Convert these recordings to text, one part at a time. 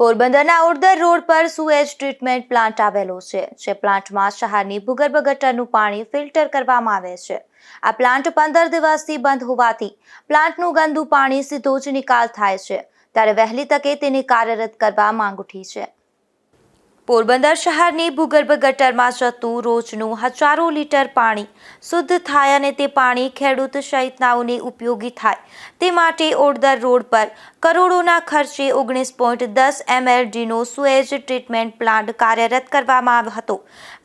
પોરબંદરના ઉડદર રોડ પર સુએજ ટ્રીટમેન્ટ પ્લાન્ટ આવેલો છે, જે પ્લાન્ટમાં શહેરની ભૂગર્ભ ગટરનું પાણી ફિલ્ટર કરવામાં આવે છે. આ પ્લાન્ટ પંદર દિવસથી બંધ હોવાથી પ્લાન્ટનું ગંદુ પાણી સીધો જ નિકાલ થાય છે, ત્યારે વહેલી તકે તેને કાર્યરત કરવા માંગ ઉઠી છે. પોરબંદર શહેરની ભૂગર્ભ ગટરમાં જતું રોજનું હજારો લીટર પાણી શુદ્ધ થાય અને તે પાણી ખેડૂત સહિતનાઓને ઉપયોગી થાય. તે માટે ઓડદર રોડ પર કરોડોના ખર્ચે ઓગણીસ પોઈન્ટ દસ એમએલડીનો સુએજ ટ્રીટમેન્ટ પ્લાન્ટ કાર્યરત કરવામાં આવ્યો હતો.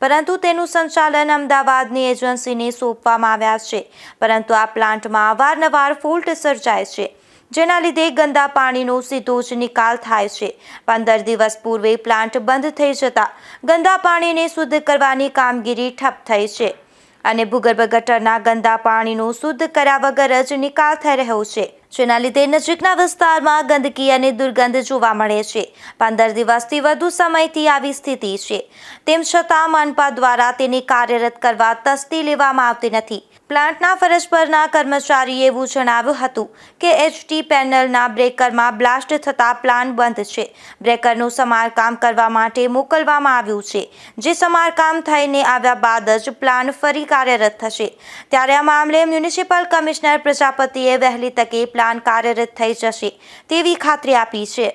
પરંતુ તેનું સંચાલન અમદાવાદની એજન્સીને સોંપવામાં આવ્યા છે. પરંતુ આ પ્લાન્ટમાં અવારનવાર ફોલ્ટ સર્જાય છે. જેના લીધે ગંદા પાણીનો સીધો જ નિકાલ થાય છે. પંદર દિવસ પૂર્વે પ્લાન્ટ બંધ થઈ જતા ગંદા પાણીને શુદ્ધ કરવાની કામગીરી ઠપ થઈ છે અને ભૂગર્ભ ગટરના ગંદા પાણીનો શુદ્ધ કર્યા વગર જ નિકાલ થઈ રહ્યો છે. જેના લીધે નજીકના વિસ્તારમાં ગંદકી અને દુર્ગંધ જોવા મળે છે. પંદર દિવસથી વધુ સમયથી આવી સ્થિતિ છે. તેમ છતાં મનપા દ્વારા તેને કાર્યરત કરવા તસ્તી લેવામાં આવતી નથી. પ્લાન્ટના ફરજ પરના કર્મચારીએ એવું જણાવ્યું હતું કે એચટી પેનલના બ્રેકરમાં બ્લાસ્ટ થતાં પ્લાન્ટ બંધ છે. બ્રેકરનું સમારકામ કરવા માટે મોકલવામાં આવ્યું છે. જે સમારકામ થઈને આવ્યા બાદ જ પ્લાન્ટ ફરી કાર્યરત થશે. ત્યારે આ મામલે મ્યુનિસિપલ કમિશનર પ્રજાપતિએ વહેલી તકે પ્લાન કાર્યરત થઈ જશે તેવી ખાતરી આપી છે.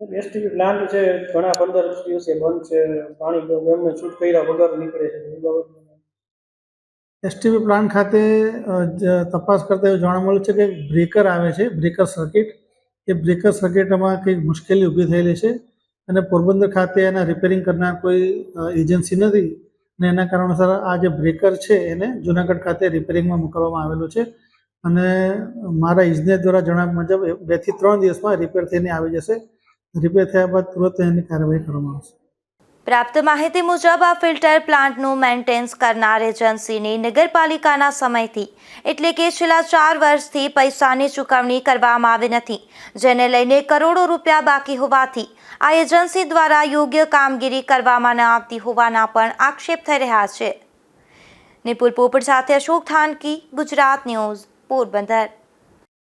એસટીવી પ્લાન્ટ છે ઘણા પંદર દિવસે બંધ છે પાણી એમને છૂટ કર્યા વગર નીકળે છે એ બાબત. એસટીબી પ્લાન્ટ ખાતે તપાસ કરતા એવું જાણવા મળ્યું છે કે બ્રેકર આવે છે બ્રેકર સર્કિટ. એ બ્રેકર સર્કિટમાં કંઈક મુશ્કેલી ઊભી થયેલી છે અને પોરબંદર ખાતે એના રિપેરિંગ કરનાર કોઈ એજન્સી નથી અને એના કારણોસર આ જે બ્રેકર છે એને જુનાગઢ ખાતે રિપેરિંગમાં મોકલવામાં આવેલું છે. અને મારા ઇજનેર દ્વારા જણાવ્યા મુજબ બેથી ત્રણ દિવસમાં રિપેર થઈને આવી જશે. રિપેર થયા બાદ તુરંત એની કાર્યવાહી કરવામાં આવશે. પ્રાપ્ત માહિતી મુજબ આ ફિલ્ટર પ્લાન્ટનું મેન્ટેનન્સ કરનાર એજન્સીની નગરપાલિકાના સમયથી, એટલે કે છેલ્લા ચાર વર્ષથી પૈસાની ચૂકવણી કરવામાં આવી નથી, જેને લઈને કરોડો રૂપિયા બાકી હોવાથી આ એજન્સી દ્વારા યોગ્ય કામગીરી કરવામાં ન આવતી હોવાના પણ આક્ષેપ થઈ રહ્યા છે. નિપુલ પોપટ સાથે Ashok Thanki, Gujarat news. support, but that